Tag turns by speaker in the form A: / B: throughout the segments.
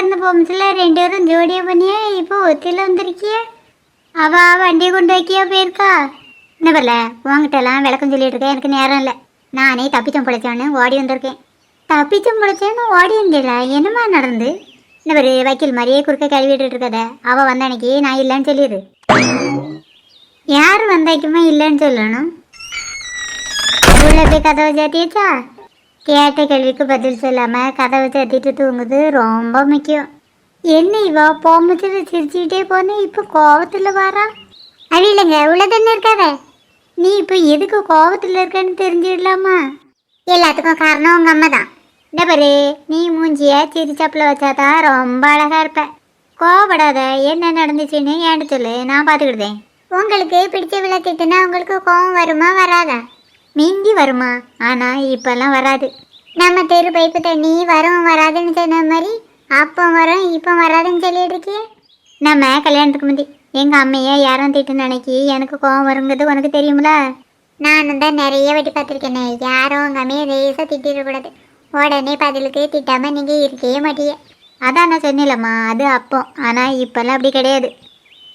A: இருந்து போமிச்சில் ரெண்டு பேரும் ஜோடியாக பண்ணியா இப்போ ஒத்தியில் வந்திருக்கிய? அவ வண்டியை கொண்டு வைக்கியா போயிருக்கா? என்ன வரல உங்ககிட்டலாம் விளக்கம் சொல்லிட்டு இருக்கேன். எனக்கு நேரம் இல்லை. நானே தப்பிச்சம் பிழைச்சான்னு ஓடி வந்திருக்கேன். தப்பிச்சம் பிழைச்சேன்னு ஓடி வந்தீங்களா என்னம்மா நடந்து? என்ன பரு வக்கீல் மாதிரியே குறுக்க கழுவிட்டு இருக்கத. அவ வந்த அன்னைக்கு நான் இல்லைன்னு சொல்லிடு. யார் வந்தாக்குமே இல்லைன்னு சொல்லணும். உள்ள போய் கதவை சாத்தியாச்சா? கேட்ட கேள்விக்கு பதில் சொல்லாமல் கதவை தட்டிட்டு தூங்குது. ரொம்ப முக்கியம். என்ன இவா? போமத்தில் சிரிச்சுக்கிட்டே போனேன் இப்போ கோவத்தில் வாரா? அழியிலங்க உள்ளதென்ன தானே இருக்காத? நீ இப்போ எதுக்கு கோவத்தில் இருக்கன்னு தெரிஞ்சிடலாமா? எல்லாத்துக்கும் காரணம் உங்கள் அம்மா தான். இந்த பாரு நீ மூஞ்சிய சிரிச்சாப்பில் வச்சாதான் ரொம்ப அழகா இருப்ப. கோவப்படாத என்ன நடந்துச்சுன்னு ஏன்னு சொல்லு நான் பார்த்துக்கிடுதேன். உங்களுக்கு பிடிச்ச விளக்கிட்டுனா உங்களுக்கு கோவம் வருமா வராதா? நீங்கி வருமா? ஆனா இப்பெல்லாம் வராது. நம்ம தெரு பைப்பு தண்ணி வரும் வராதுன்னு சொன்ன மாதிரி அப்போ வரும் இப்போ வராதுன்னு சொல்லிட்டு இருக்கியே? நம்ம கல்யாணத்துக்கு முந்தி எங்க அம்மையை யாரும் திட்டு நினைக்கி எனக்கு கோவம் வருங்கிறது உனக்கு தெரியுமில நானும் தான் நிறைய வெட்டி பார்த்துருக்கேனே யாரும் உங்க அம்மையை லேசாக திட்டிடக்கூடாது உடனே பதிலுக்கு திட்டாம நீங்க இருக்கவே மாட்டீங்க அதான் நான் சொன்னிலம்மா அது அப்போ ஆனா இப்பெல்லாம் அப்படி கிடையாது.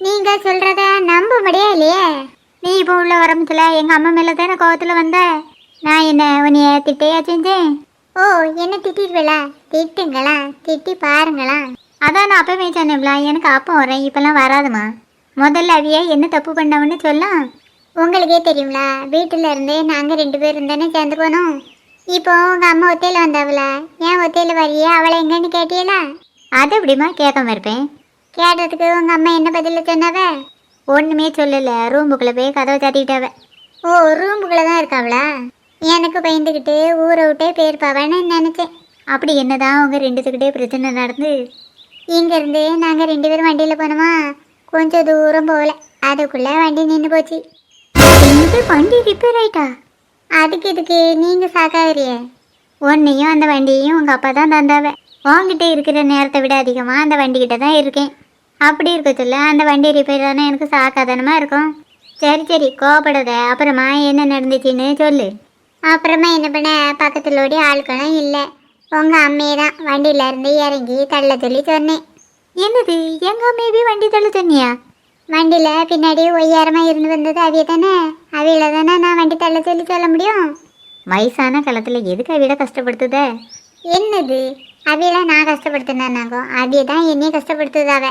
A: நீங்க சொல்றத நம்ப முடியா இல்லையே நீ இப்போ உள்ள வரம்புல எங்க அம்மா மேல தானே கோவத்துல வந்த? நான் என்ன உன்னைய திட்டையா செஞ்சேன்? ஓ என்ன திட்டிடுவலா? திட்டுங்களா? திட்டி பாருங்களா? அதான் நான் அப்பவே சொன்னேன்ல எனக்கு அப்போ வரேன் இப்பெல்லாம் வராதுமா முதல்ல அவிய என்ன தப்பு பண்ணவன்னு சொல்லலாம். உங்களுக்கே தெரியுங்களா வீட்டில் இருந்தே நாங்கள் ரெண்டு பேரும் தானே சேர்ந்து போனோம். இப்போ உங்கள் அம்மா ஒத்தையில் வந்தாவல ஏன் ஒத்தையில் வரியே? அவளை எங்கன்னு கேட்டியலா? அது எப்படிமா கேட்காம இருப்பேன்? கேட்டதுக்கு உங்கள் அம்மா என்ன பதில சொன்னாவ? ஒன்றுமே சொல்லலை. ரூமுக்குள்ளே போய் கதவை சாத்திக்கிட்டாவ. ஓ ரூமுக்குள்ளே தான் இருக்காவளா? எனக்கு பயந்துக்கிட்டு ஊரை விட்டே போயிருப்பாவன்னு நினச்சேன். அப்படி என்னதான் உங்கள் ரெண்டுத்துக்கிட்டே பிரச்சனை நடந்து? இங்கேருந்து நாங்கள் ரெண்டு பேரும் வண்டியில் போனோமா? கொஞ்சம் தூரம் போகல. அதுக்குள்ளே வண்டி நின்று போச்சு. வண்டி ரிப்பேர் ஆயிட்டா? அதுக்கு இதுக்கு நீங்கள் சாக்காகிறியே உன்னையும் அந்த வண்டியையும் உங்கள் அப்பா தான் தந்தாவ. உங்ககிட்ட இருக்கிற நேரத்தை விட அதிகமாக அந்த வண்டிக்கிட்ட தான் இருக்கேன். அப்படி இருக்க சொல்ல அந்த வண்டி ரிப்பேர் தானே எனக்கு சாக்காதனமாக இருக்கும்? சரி சரி கோவப்படாத. அப்புறமா என்ன நடந்துச்சுன்னு சொல்லு. அப்புறமா என்ன பண்ண? பக்கத்தில் ஓடி ஆட்களும் இல்லை. உங்கள் அம்மையை தான் வண்டியில இருந்து இறங்கி தள்ள சொல்லி சொன்னேன். என்னது? எங்கள் அம்மையவே வண்டி தள்ள சொன்னியா? வண்டியில் பின்னாடி ஒய்யாரமாக இருந்து வந்தது அவிய தானே? அவியில தானே நான் வண்டி தள்ள சொல்லி சொல்ல முடியும்? வயசான காலத்தில் எதுக்கு அவிட கஷ்டப்படுத்துத? என்னது? அவியில நான் கஷ்டப்படுத்தினாங்கோ அவிய தான் என்னைய கஷ்டப்படுத்துதாவ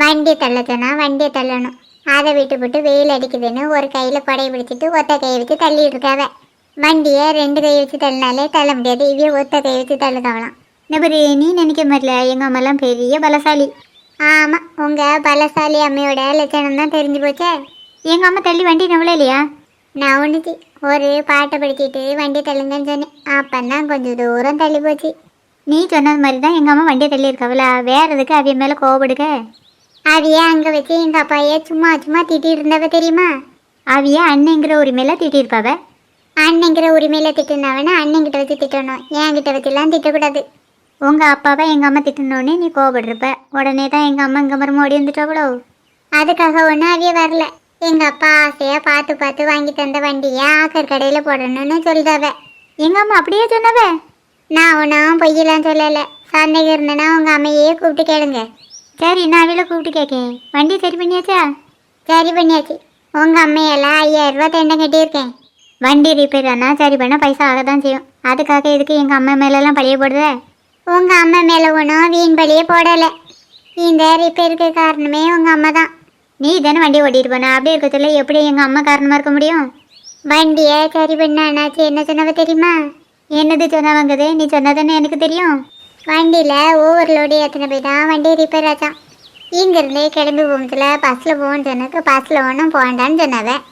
A: வண்டி தள்ள வண்டியை தள்ளணும். அதை விட்டு விட்டு வெயில் அடிக்குதுன்னு ஒரு கையில் கொடையை பிடிச்சிட்டு ஒத்த கையை வச்சு தள்ளிட்டு இருக்காவ. வண்டியை ரெண்டு கை வச்சு தள்ளினாலே தள்ள முடியாது. இவ்வளோ ஒத்த கை வச்சு தள்ளுதாவலாம் நபரு நீ நினைக்க மாதிரில எங்கள் அம்மாலாம் பெரிய பலசாலி. ஆமாம் உங்கள் பலசாலி அம்மையோட லட்சணம் தான் தெரிஞ்சு போச்சே. எங்கள் அம்மா தள்ளி வண்டி நவ்வளோ இல்லையா? நான் ஒன்றுச்சு ஒரு பாட்டை படிச்சுட்டு வண்டி தள்ளுங்கன்னு சொன்னேன். தான் கொஞ்சம் தூரம் தள்ளி போச்சு. நீ சொன்னது மாதிரி தான் எங்கள் அம்மா வண்டியை தள்ளி இருக்காவல வேற எதுக்கு அவிய மேலே கோவப்படுக்க அவிய அங்கே வச்சு எங்கள் அப்பாயே சும்மா சும்மா திட்டிட்டு இருந்தவ தெரியுமா? அவிய அண்ணங்கிற உரிமையில திட்டிருப்பாவ? அண்ணங்கிற உரிமையில திட்டுனவன அண்ணங்கிட்ட வச்சு திட்டணும். என்கிட்ட வச்சுலாம் திட்டக்கூடாது. உங்கள் அப்பாவை எங்கள் அம்மா திட்டினோடனே நீ கோவப்பட்டிருப்ப உடனே தான் எங்கள் அம்மா இங்கே மரம் ஓடி வந்துட்டாவளோ அதுக்காக ஒன்றும் அவிய வரல. எங்கள் அப்பா ஆசையாக பார்த்து பார்த்து வாங்கி தந்த வண்டியை ஆக்கர் கடையில் போடணும்னு சொல்லுதாவ. எங்கள் அம்மா அப்படியே சொன்னவ? நான் ஒன்றும் பொய்யெல்லாம் சொல்லலை. சந்தேகம் இருந்தேன்னா உங்கள் அம்மையே கூப்பிட்டு கேளுங்க. சரி நான் அவையில கூப்பிட்டு கேட்கேன். வண்டி சரி பண்ணியாச்சா? சரி பண்ணியாச்சு. உங்கள் அம்மையெல்லாம் ஐயாயிரம் ரூபா தண்டம் கட்டியிருக்கேன். வண்டி ரிப்பேர் ஆனால் சரி பண்ண பைசா ஆக தான் செய்யும். அதுக்காக இதுக்கு எங்கள் அம்மா மேலெல்லாம் பழைய போடுதே உங்கள் அம்மா மேலே ஒன்றும் வீண் பழியே போடலை. இந்த ரிப்பேருக்கு காரணமே உங்கள் அம்மா தான். நீ தானே வண்டி ஓட்டிட்டு போன? அப்படி இருக்க எப்படி எங்கள் அம்மா காரணமாக இருக்க முடியும்? வண்டியை சரி பண்ண அண்ணாச்சி என்ன சொன்னவ தெரியுமா? என்னது சொன்னவங்கது? நீ சொன்னதுன்னு எனக்கு தெரியும். வண்டியில் ஓவர்லோடு எத்தனை போய் தான் வண்டி ரிப்பேர் ஆச்சான். இங்கேருந்தே கிளம்பி போகும்போதுல பஸ்ஸில் போகணும்னு சொன்னதுக்கு பஸ்ஸில் ஒன்றும் போகண்டான்னு சொன்னவன்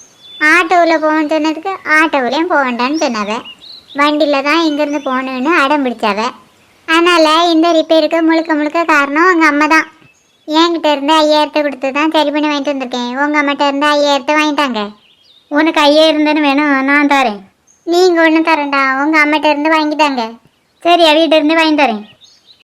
A: ஆட்டோவில் போகணும்னு சொன்னதுக்கு ஆட்டோவிலையும் போகண்டான்னு சொன்னவன் வண்டியில் தான் இங்கேருந்து போகணுன்னு அடம் பிடிச்சவன் அதனால் இந்த ரிப்பேருக்கு முழுக்க முழுக்க காரணம் உங்கள் அம்மா தான். என்கிட்ட இருந்து ஐயாயிரத்தை கொடுத்து தான் சரி பண்ணி வாங்கிட்டு வந்திருக்கேன். உங்கள் அம்மாட்ட இருந்து ஐயாயிரத்தை வாங்கிட்டாங்க. உனக்கு ஐயாயிரம் தானே வேணும்? நான் தரேன். நீங்கள் ஒன்றும் தரேன்டா. உங்கள் அம்மாட்ட இருந்து வாங்கிட்டாங்க. சரி அவிகிட்ட இருந்து வாங்கி தரேன்